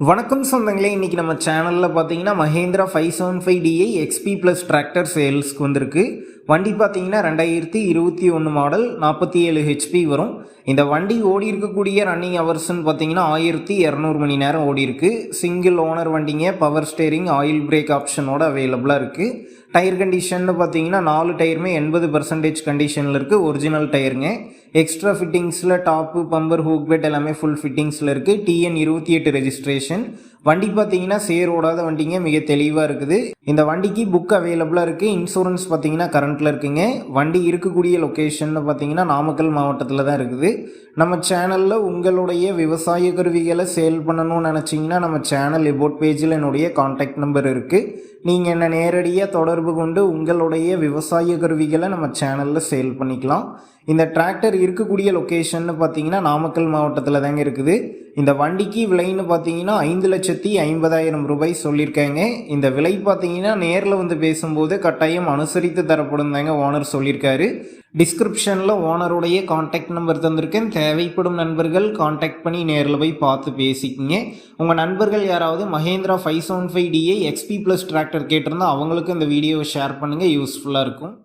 வணக்கம் சொந்தங்களே இன்றைக்கி நம்ம சேனலில் பார்த்தீங்கன்னா Mahindra five seven five DI XP plus tractor சேல்ஸ்க்கு வந்திருக்கு. வண்டி பார்த்தீங்கன்னா ரெண்டாயிரத்தி இருபத்தி ஒன்று மாடல் நாற்பத்தி ஏழு ஹெச்பி வரும். இந்த வண்டி ஓடி இருக்கக்கூடிய ரன்னிங் ஹவர்ஸ்னு பார்த்தீங்கன்னா ஆயிரத்தி இரநூறு மணி நேரம் ஓடி இருக்கு. சிங்கிள் ஓனர் வண்டிங்க பவர் ஸ்டேரிங் ஆயில் பிரேக் ஆப்ஷனோட அவைலபிளாக இருக்குது டயர் கண்டிஷன்னு பார்த்தீங்கன்னா நாலு டயருமே எண்பது பர்சன்டேஜ் கண்டிஷனில் இருக்குது ஒரிஜினல் டயருங்க எக்ஸ்ட்ரா ஃபிட்டிங்ஸில் டாப்பு பம்பர் ஹூக் பெட் எல்லாமே ஃபுல் ஃபிட்டிங்ஸில் இருக்குது டிஎன் இருபத்தி எட்டு ரெஜிஸ்ட்ரேஷன் situation வண்டி பார்த்தீங்கன்னா சேர் ஓடாத வண்டிங்க மிக தெளிவாக இருக்குது. இந்த வண்டிக்கு புக் அவைலபிளாக இருக்குது இன்சூரன்ஸ் பார்த்தீங்கன்னா கரண்ட்டில் இருக்குங்க. வண்டி இருக்கக்கூடிய லொக்கேஷன் பார்த்தீங்கன்னா நாமக்கல் மாவட்டத்தில் தான் இருக்குது. நம்ம சேனலில் உங்களுடைய விவசாய கருவிகளை சேல் பண்ணணும்னு நினச்சிங்கன்னா நம்ம சேனல் எபோட் பேஜில் என்னுடைய காண்டாக்ட் நம்பர் இருக்குது நீங்கள் என்ன நேரடியாக தொடர்பு கொண்டு உங்களுடைய விவசாய கருவிகளை நம்ம சேனலில் சேல் பண்ணிக்கலாம். இந்த டிராக்டர் இருக்கக்கூடிய லொக்கேஷன் பார்த்தீங்கன்னா நாமக்கல் மாவட்டத்தில் தாங்க இருக்குது. இந்த வண்டிக்கு விலைன்னு பார்த்தீங்கன்னா ஐந்து லட்சத்து ஐம்பதாயிரம் ரூபாய் சொல்லியிருக்காங்க. இந்த விலை பார்த்தீங்கன்னா நேரில் வந்து பேசும்போது கட்டாயம் அனுசரித்து தரப்படும் தாங்க ஓனர் சொல்லியிருக்காரு. டிஸ்கிரிப்ஷனில் ஓனருடைய காண்டாக்ட் நம்பர் தந்திருக்கேன். தேவைப்படும் நண்பர்கள் காண்டாக்ட் பண்ணி நேரில் போய் பார்த்து பேசிக்கிங்க. உங்கள் நண்பர்கள் யாராவது Mahindra five seven five DI XP plus tractor கேட்டிருந்தா அவங்களுக்கும் இந்த வீடியோவை ஷேர் பண்ணுங்கள் யூஸ்ஃபுல்லாக இருக்கும்.